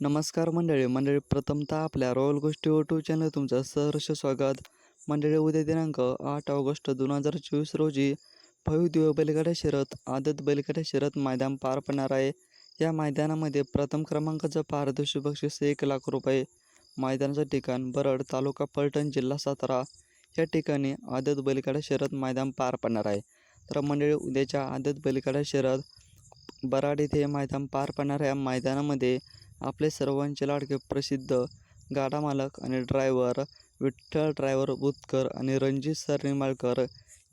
नमस्कार मंडळी. मंडळी प्रथमतः आपल्या रॉयल गोष्टी यूट्यूब चॅनल तुमचं सहर्ष स्वागत. मंडळी उद्या दिनांक आठ ऑगस्ट दोन हजार चोवीस रोजी भव्यदिव्य बैलगाड्या शर्यत आदत बैलगाड्या शर्यत मैदान पार पडणार आहे. या मैदानामध्ये प्रथम क्रमांकाचं पारदर्शी बक्षीस एक लाख रुपये मैदानाचं ठिकाण बरड तालुका पलटण जिल्हा सातारा. या ठिकाणी आदत बैलगाड्या शर्यत मैदान पार पडणार आहे. तर मंडळी उद्याच्या आदत बैलगाड्या शर्यत बराड येथे मैदान पार पडणार या मैदानामध्ये आपले सर्वांचे लाडके प्रसिद्ध गाडा मालक आणि ड्रायव्हर विठ्ठल ड्रायव्हर बुतकर आणि रणजित सर निंबाळकर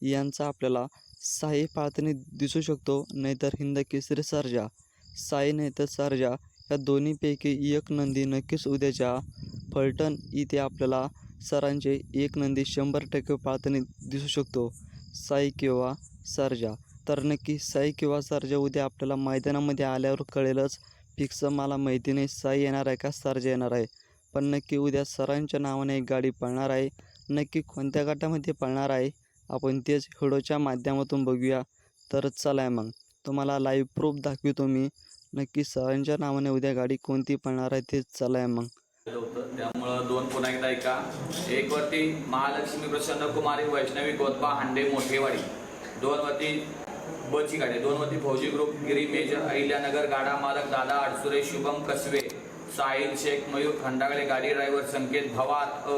यांचा आपल्याला साई पाळतणी दिसू शकतो. नाहीतर हिंद केसरी सर्जा साई नाहीतर सरजा या दोन्हीपैकी एक नंदी नक्कीच उद्याच्या फलटण इथे आपल्याला सरांचे एक नंदी शंभर टक्के पाळताना दिसू शकतो. साई किंवा सरजा तर नक्की साई किंवा सर्जा उद्या आपल्याला मैदानामध्ये आल्यावर कळेलच फिक्स मला माहिती नाही साई येणार आहे का सर्जा येणार आहे. पण नक्की उद्या सरांच्या नावाने एक गाडी पळणार आहे. नक्की कोणत्या गटामध्ये पळणार आहे आपण तेच व्हिडिओच्या माध्यमातून बघूया. तर चला मग तुम्हाला लाईव्ह प्रूफ दाखवितो मी. नक्की सरांच्या नावाने उद्या गाडी कोणती पळणार आहे तेच चला मग. त्यामुळं दोन पुन्हा एकदा ऐका. एक वरती महालक्ष्मी प्रसन्न कुमारी वैष्णवी गोतबा हांडे मोठेवाडी. दोन वरती बची गाडी. दोन वरती फौजी ग्रुप गिरी मेजर अहिल्यानगर गाडा मालक दादा अडसुरे शुभम कसवे साहिल शेख मयूर खंडागळे गाडी ड्रायव्हर संकेत भवात.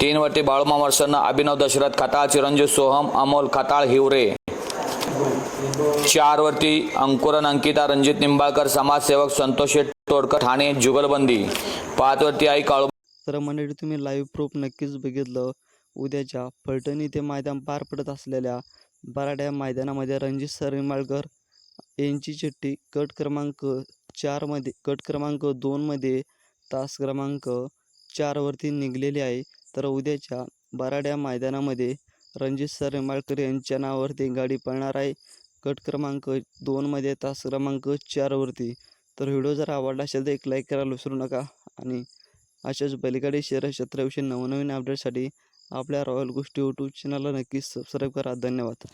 तीन वरती बाळूमा वर्षन अभिनव दशरथ खताळ चिरंजीव सोहम अमोल खताळ हिवरे. चार वरती अंकुरन अंकिता रणजित निंबाळकर समाजसेवक संतोष तोडकर ठाणे जुगलबंदी. पाच वरती आई काळू तर मंडळी तुम्ही लाईव्ह प्रूफ नक्कीच बघितलं. उद्याच्या फलटण इथे मैदान पार पडत असलेल्या बराड्या मैदानामध्ये रणजित सरनिमाळकर यांची चिठ्ठी. गट क्रमांक चारमध्ये गट क्रमांक दोनमध्ये तास क्रमांक चारवरती निघलेली आहे. तर उद्याच्या बराड्या मैदानामध्ये रणजित सरनिमाळकर यांच्या नावावरती गाडी पळणार आहे. गट क्रमांक दोनमध्ये तास क्रमांक चारवरती तर व्हिडिओ जर आवडला असेल तर एक लाईक करायला विसरू नका. आणि अशाच बैलगाडी शहर क्षेत्राविषयी नवनवीन अपडेटसाठी आपल्या रॉयल गोष्टी यूट्यूब चॅनलला नक्कीच सबस्क्राईब करा. धन्यवाद.